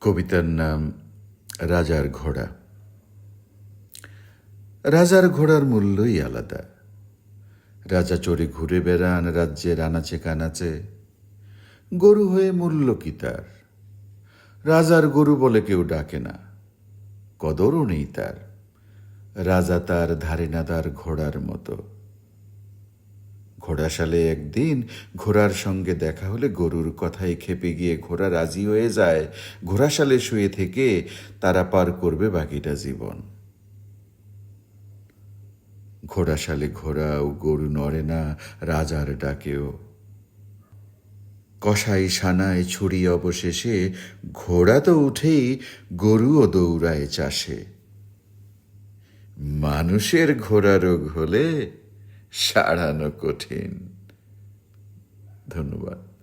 কবিতার নাম রাজার ঘোড়া। রাজার ঘোড়ার মূল্যই আলাদা। রাজা চড়ে ঘুরে বেড়ান রাজ্যের আনাচে কানাচে গরু হয়ে মূল্য কি তার? রাজার গরু বলে কেউ ডাকে না। কদরও নেই তার। রাজা তার ধারে না তার ঘোড়ার মতো। ঘোড়াশালে একদিন ঘোড়ার সঙ্গে দেখা হলে গরুর কথায় খেপে গিয়ে ঘোড়া রাজি হয়ে যায়। ঘোড়াশালে শুয়ে থেকে তারা পার করবে বাকিটা জীবন। ঘোড়াশালে ঘোড়া ও গরু নড়ে না রাজার ডাকেও। কষাই সানায় ছুরি অবশেষে ঘোড়া তো উঠেই গরুও দৌড়ায় চাষে। মানুষের ঘোড়া রোগ হলে সারানো কঠিন। ধন্যবাদ।